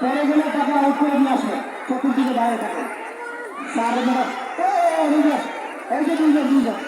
পরে গেলে তাকে আউট করে নিয়ে আসবে চতুর্দিকে দাঁড়িয়ে থাকে। চার ম্যাডাম এই যে দুইজন দুইজন।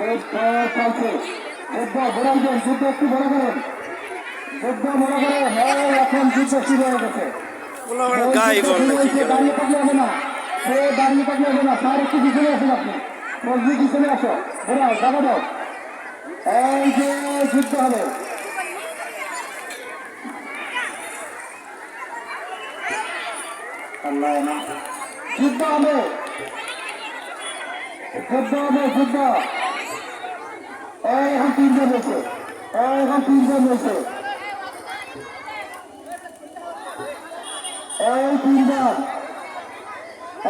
চলছে যুদ্ধ বড় যুদ্ধ একটু বড় করেন। যুদ্ধ বড় করেন হ্যাঁ এখন যুদ্ধ শুরু হয়ে গেছে। করে দাঁড়িয়ে থাকলে হবে না। সে দাঁড়িয়ে থাকলে হবে না। স্যার একটু পিছনে আসুন আপনি। মসজিদ পিছনে আসো। বেরাও জায়গা দাও এই যে যুদ্ধ হবে। যুদ্ধ হবে। যুদ্ধ হবে যুদ্ধ। তিনজন এই এখন তিনজন রয়েছে এই তিনজন।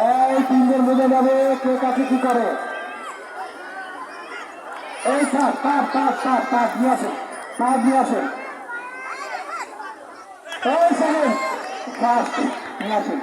এই তিনজন বোঝা যাবে কে কাছে কি করে। এই সাত সাত সাত সাত সাত নিয়ে আসেন সাত নিয়ে আসেন। এই আসেন।